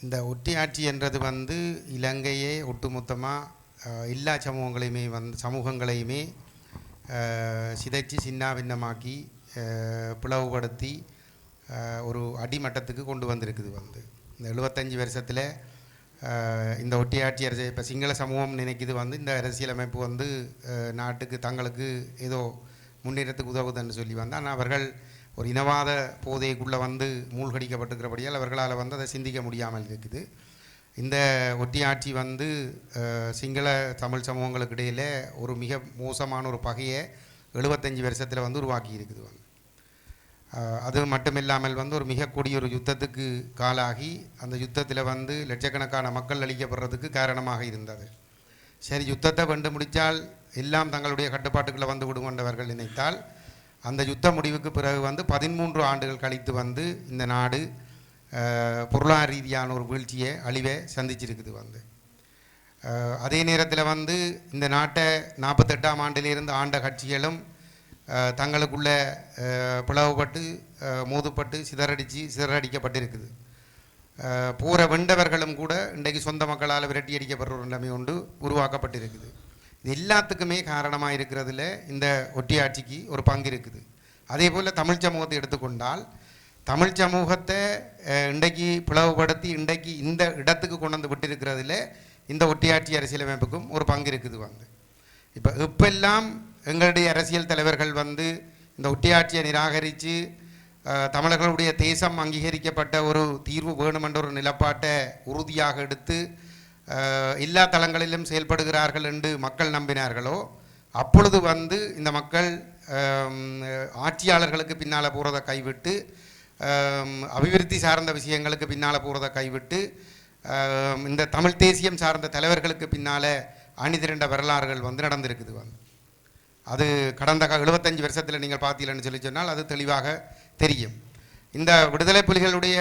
இந்த ஒட்டியாட்சி என்றது வந்து இலங்கையே ஒட்டுமொத்தமாக எல்லா சமூகங்களையுமே வந்து சமூகங்களையுமே சிதைச்சு சின்னாபின்னமாக்கி பிளவுபடுத்தி ஒரு அடிமட்டத்துக்கு கொண்டு வந்திருக்குது வந்து. இந்த எழுபத்தஞ்சி வருஷத்தில் இந்த ஒட்டியாட்சி அரசு இப்போ சிங்கள சமூகம் நினைக்குது வந்து இந்த அரசியலமைப்பு வந்து நாட்டுக்கு தங்களுக்கு ஏதோ முன்னேற்றத்துக்கு உதவுதுன்னு சொல்லி வந்து ஆனால் அவர்கள் ஒரு இனவாத போதைக்குள்ளே வந்து மூழ்கடிக்கப்பட்டிருக்கிறபடியால் அவர்களால் வந்து அதை சிந்திக்க முடியாமல் இருக்குது. இந்த ஒட்டியாட்சி வந்து சிங்கள தமிழ் சமூகங்களுக்கு இடையில் ஒரு மிக மோசமான ஒரு பகையை எழுபத்தஞ்சி வருஷத்தில் வந்து உருவாக்கி இருக்குது வந்து. அது மட்டும் இல்லாமல் வந்து ஒரு மிக கொடிய ஒரு யுத்தத்துக்கு காலாகி அந்த யுத்தத்தில் வந்து லட்சக்கணக்கான மக்கள் அளிக்கப்படுறதுக்கு காரணமாக இருந்தது. சரி யுத்தத்தை கண்டு முடித்தால் எல்லாம் தங்களுடைய கட்டுப்பாட்டுக்குள்ளே வந்து விடுங்கொண்டவர்கள் நினைத்தால் அந்த யுத்த முடிவுக்கு பிறகு வந்து பதிமூன்று ஆண்டுகள் கழித்து வந்து இந்த நாடு பொருளாதார ரீதியான ஒரு வீழ்ச்சியை அழிவை சந்திச்சிருக்குது வந்து. அதே நேரத்தில் வந்து இந்த நாட்டை நாற்பத்தெட்டாம் ஆண்டிலிருந்து ஆண்ட கட்சிகளும் தங்களுக்குள்ள பிளவுபட்டு மோதுப்பட்டு சிதறடித்து சிதறடிக்கப்பட்டிருக்குது. போகிற வெண்டவர்களும் கூட இன்றைக்கு சொந்த மக்களால் விரட்டி அடிக்கப்படுற ஒரு நிலைமை ஒன்று உருவாக்கப்பட்டிருக்குது. இது எல்லாத்துக்குமே காரணமாக இருக்கிறதுல இந்த ஒட்டியாட்சிக்கு ஒரு பங்கு இருக்குது. அதே போல் தமிழ் சமூகத்தை எடுத்துக்கொண்டால் தமிழ் சமூகத்தை இன்றைக்கு பிளவுபடுத்தி இன்றைக்கு இந்த இடத்துக்கு கொண்டு வந்து விட்டிருக்கிறதுல இந்த ஒட்டியாட்சி அரசியலமைப்புக்கும் ஒரு பங்கு இருக்குது வந்து இப்போ இப்பெல்லாம் எங்களுடைய அரசியல் தலைவர்கள் வந்து இந்த ஒட்டியாட்சியை நிராகரித்து தமிழர்களுடைய தேசம் அங்கீகரிக்கப்பட்ட ஒரு தீர்வு வேணுமென்ற ஒரு நிலப்பாட்டை உறுதியாக எடுத்து எல்லா தளங்களிலும் செயல்படுகிறார்கள் என்று மக்கள் நம்பினார்களோ அப்பொழுது வந்து இந்த மக்கள் ஆட்சியாளர்களுக்கு பின்னால் போகிறத கைவிட்டு அபிவிருத்தி சார்ந்த விஷயங்களுக்கு பின்னால் போகிறத கைவிட்டு இந்த தமிழ் தேசியம் சார்ந்த தலைவர்களுக்கு பின்னால் அணிதிரண்ட வரலாறுகள் வந்து நடந்திருக்குது வந்து. அது கடந்த க- 75 வருஷத்தில் நீங்கள் பார்த்தீங்கன்னு சொல்லி சொன்னால் அது தெளிவாக தெரியும். இந்த விடுதலை புலிகளுடைய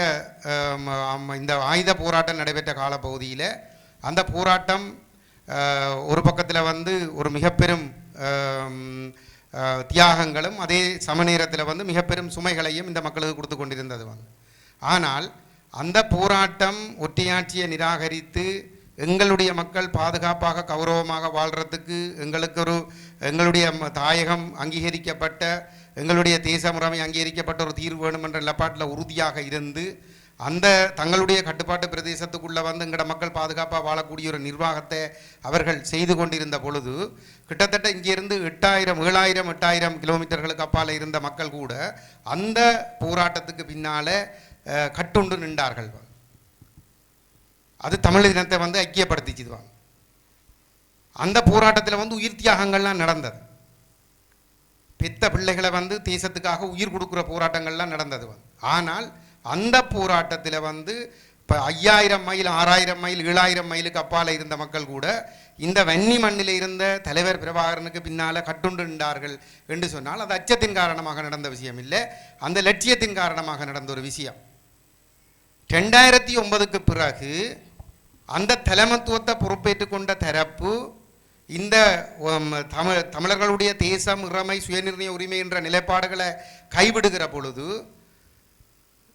இந்த ஆயுத போராட்டம் நடைபெற்ற காலப்பகுதியில் அந்த போராட்டம் ஒரு பக்கத்தில் வந்து ஒரு மிகப்பெரும் தியாகங்களும் அதே சமநேரத்தில் வந்து மிகப்பெரும் சுமைகளையும் இந்த மக்களுக்கு கொடுத்து கொண்டிருந்தது வந்து. ஆனால் அந்த போராட்டம் ஒற்றையாட்சியை நிராகரித்து எங்களுடைய மக்கள் பாதுகாப்பாக கௌரவமாக வாழ்கிறதுக்கு எங்களுக்கு ஒரு எங்களுடைய தாயகம் அங்கீகரிக்கப்பட்ட எங்களுடைய தேச முறைமை அங்கீகரிக்கப்பட்ட ஒரு தீர்வு வேணும் என்ற நிலப்பாட்டில் உறுதியாக இருந்து அந்த தங்களுடைய கட்டுப்பாட்டு பிரதேசத்துக்குள்ளே வந்து எங்களோட மக்கள் பாதுகாப்பாக வாழக்கூடிய ஒரு நிர்வாகத்தை அவர்கள் செய்து கொண்டிருந்த பொழுது கிட்டத்தட்ட இங்கிருந்து எட்டாயிரம் ஏழாயிரம் எட்டாயிரம் கிலோமீட்டர்களுக்கு அப்பால் இருந்த மக்கள் கூட அந்த போராட்டத்துக்கு பின்னால் கட்டுண்டு நின்றார்கள். அது தமிழ் இனத்தை வந்து ஐக்கியப்படுத்திச்சுதுவாங்க. அந்த போராட்டத்தில் வந்து உயிர் தியாகங்கள்லாம் நடந்தது. பெத்த பிள்ளைகளை வந்து தேசத்துக்காக உயிர் கொடுக்குற போராட்டங்கள்லாம் நடந்தது வந்து ஆனால் அந்த போராட்டத்தில் வந்து இப்போ ஐயாயிரம் மைல் ஆறாயிரம் மைல் ஏழாயிரம் மைலுக்கு அப்பால் இருந்த மக்கள் கூட இந்த வன்னி மண்ணில் இருந்த தலைவர் பிரபாகரனுக்கு பின்னால் கட்டுண்டு நின்றார்கள் என்று சொன்னால் அது அச்சத்தின் காரணமாக நடந்த விஷயம் இல்லை. அந்த லட்சியத்தின் காரணமாக நடந்த ஒரு விஷயம். ரெண்டாயிரத்தி ஒன்பதுக்கு பிறகு அந்த தலைமத்துவத்தை பொறுப்பேற்றுக் கொண்ட தரப்பு இந்த தமிழ் தமிழர்களுடைய தேசம் இறமை சுயநிர்ணய உரிமை என்ற நிலைப்பாடுகளை கைவிடுகிற பொழுது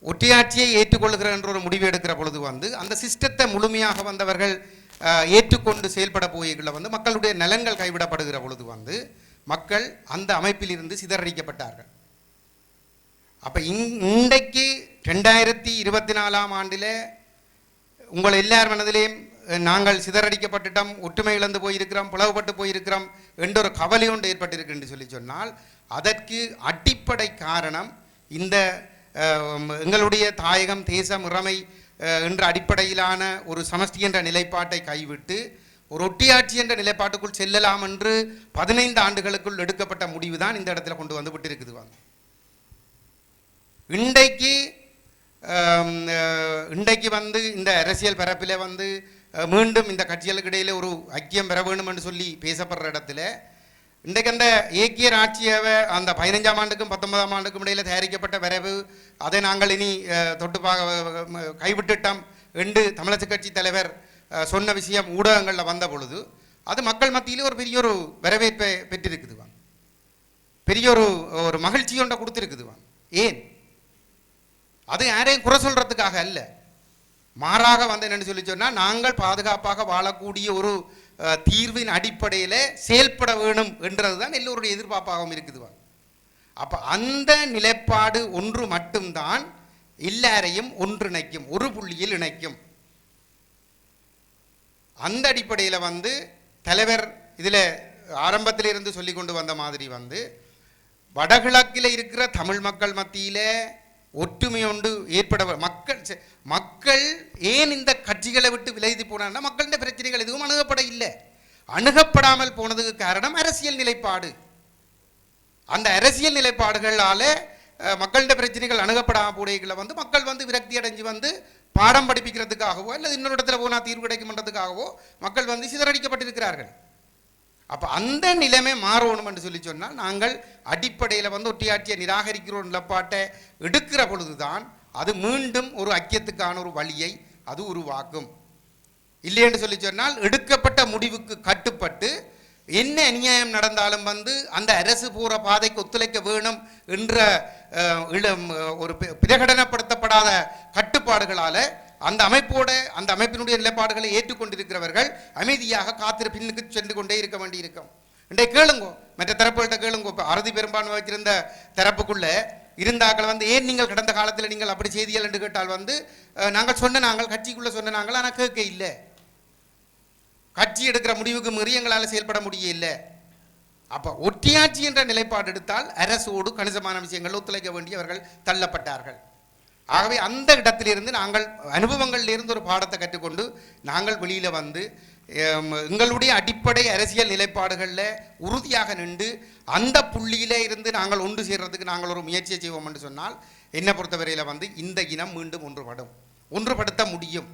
ஒற்றையாட்சியை ஏற்றுக்கொள்கிற என்ற ஒரு முடிவு எடுக்கிற பொழுது வந்து அந்த சிஸ்டத்தை முழுமையாக வந்தவர்கள் ஏற்றுக்கொண்டு செயல்பட போய்களை வந்து மக்களுடைய நலன்கள் கைவிடப்படுகிற பொழுது வந்து மக்கள் அந்த அமைப்பிலிருந்து சிதறடிக்கப்பட்டார்கள். அப்போ இன் இன்றைக்கு ரெண்டாயிரத்தி இருபத்தி நாலாம் ஆண்டில் உங்கள் எல்லார் மனதிலேயும் நாங்கள் சிதறடிக்கப்பட்டுட்டோம் ஒற்றுமை இழந்து போயிருக்கிறோம் பிளவுபட்டு போயிருக்கிறோம் என்ற ஒரு கவலை ஒன்று ஏற்பட்டிருக்கு என்று சொல்லி சொன்னால் அதற்கு அடிப்படை காரணம் இந்த எங்களுடைய தாயகம் தேசம் இறமை என்ற அடிப்படையிலான ஒரு சமஷ்டி என்ற நிலைப்பாட்டை கைவிட்டு ஒரு ஒட்டியாட்சி என்ற நிலைப்பாட்டுக்குள் செல்லலாம் என்று பதினைந்து ஆண்டுகளுக்குள் எடுக்கப்பட்ட முடிவு தான் இந்த இடத்துல கொண்டு வந்து விட்டிருக்குது இன்றைக்கு இன்றைக்கு வந்து இந்த அரசியல் பரப்பில் வந்து மீண்டும் இந்த கட்சிகளுக்கு இடையில ஒரு ஐக்கியம் பெற வேண்டும் என்று சொல்லி பேசப்படுற இடத்துல இன்றைக்கு அந்த ஏக்கிய ஆட்சியவை அந்த பதினஞ்சாம் ஆண்டுக்கும் பத்தொன்பதாம் ஆண்டுக்கும் இடையில தயாரிக்கப்பட்ட வரைவு அதை நாங்கள் இனி அஹ், தொட்டு பார்க்க கைவிட்டுட்டோம் என்று தமிழக கட்சி தலைவர் அஹ், சொன்ன விஷயம் ஊடகங்களில் வந்த பொழுது அது மக்கள் மத்தியிலே ஒரு பெரிய ஒரு வரவேற்பை பெற்றிருக்குதுவாங்க பெரிய ஒரு ஒரு மகிழ்ச்சி ஒன்றை ஏன்? அது யாரையும் குறை சொல்றதுக்காக அல்ல. மாறாக வந்து என்னன்னு சொல்லி சொன்னால் நாங்கள் பாதுகாப்பாக வாழக்கூடிய ஒரு தீர்வின் அடிப்படையில் செயல்பட வேணும் என்றது தான் எல்லோருடைய எதிர்பார்ப்பாகவும் இருக்குதுவா. அப்போ அந்த நிலைப்பாடு ஒன்று மட்டும்தான் எல்லாரையும் ஒன்றிணைக்கும் ஒரு புள்ளியில் இணைக்கும். அந்த அடிப்படையில் வந்து தலைவர் இதில் ஆரம்பத்தில் இருந்து சொல்லி கொண்டு வந்த மாதிரி வந்து வடகிழக்கில் இருக்கிற தமிழ் மக்கள் மத்தியில் ஒற்றுமை ஏற்பட மக்கள் செ- மக்கள் ஏன் இந்த கட்சிகளை விட்டு விலகி போனான்னா மக்களின் பிரச்சனைகள் எதுவும் அணுகப்பட இல்லை. அணுகப்படாமல் போனதுக்கு காரணம் அரசியல் நிலைப்பாடு. அந்த அரசியல் நிலைப்பாடுகளால் மக்களிட பிரச்சனைகள் அணுகப்படாம போடைகளை வந்து மக்கள் வந்து விரக்தி அடைஞ்சு வந்து பாடம் படிப்பிக்கிறதுக்காகவோ அல்லது இன்னொரு இடத்துல போனால் தீர்வு கிடைக்கும்ன்றதுக்காகவோ மக்கள் வந்து சிதறடிக்கப்பட்டிருக்கிறார்கள். அப்போ அந்த நிலைமை மாறணும் என்று சொல்லி சொன்னால் நாங்கள் அடிப்படையில் வந்து ஒட்டியாட்டியை நிராகரிக்கிறோம் நிலப்பாட்டை எடுக்கிற பொழுதுதான் அது மீண்டும் ஒரு ஐக்கியத்துக்கான ஒரு வழியை அது உருவாக்கும். இல்லை என்று சொல்லி சொன்னால் எடுக்கப்பட்ட முடிவுக்கு கட்டுப்பட்டு என்ன அநியாயம் நடந்தாலும் வந்து அந்த அரசு போகிற பாதைக்கு ஒத்துழைக்க வேணும் என்ற ஒரு பிரகடனப்படுத்தப்படாத கட்டுப்பாடுகளால் அந்த அமைப்போட அந்த அமைப்பினுடைய நிலைப்பாடுகளை ஏற்றுக்கொண்டிருக்கிறவர்கள் அமைதியாக காத்திரு பின்னுக்கு சென்று கொண்டே இருக்க வேண்டியிருக்கும். இன்றைய கேளுங்கோ மற்ற தரப்புகள்கிட்ட கேளுங்கோ இப்போ அறுதி பெரும்பான்மை வச்சிருந்த தரப்புக்குள்ளே இருந்தாக்கள் வந்து ஏன் நீங்கள் கடந்த காலத்தில் நீங்கள் அப்படி செய்திகள் என்று கேட்டால் வந்து நாங்கள் சொன்ன நாங்கள் கட்சிக்குள்ளே சொன்ன நாங்கள் ஆனால் கேட்க இல்லை. கட்சி எடுக்கிற முடிவுக்கு மீறி எங்களால் செயல்பட முடியல. அப்போ ஒற்றியாட்சி என்ற நிலைப்பாடு எடுத்தால் அரசோடு கணிசமான விஷயங்கள் ஒத்துழைக்க வேண்டியவர்கள் தள்ளப்பட்டார்கள். ஆகவே அந்த இடத்திலிருந்து நாங்கள் அனுபவங்களிலிருந்து ஒரு பாடத்தை கற்றுக்கொண்டு நாங்கள் வெளியில் வந்து எங்களுடைய அடிப்படை அரசியல் நிலைப்பாடுகளில் உறுதியாக நின்று அந்த புள்ளியிலே இருந்து நாங்கள் ஒன்று சேர்றதுக்கு நாங்கள் ஒரு முயற்சியை செய்வோம் என்று சொன்னால் என்னை பொறுத்தவரையில் வந்து இந்த இனம் மீண்டும் ஒன்றுபடும். ஒன்றுபடுத்த முடியும்.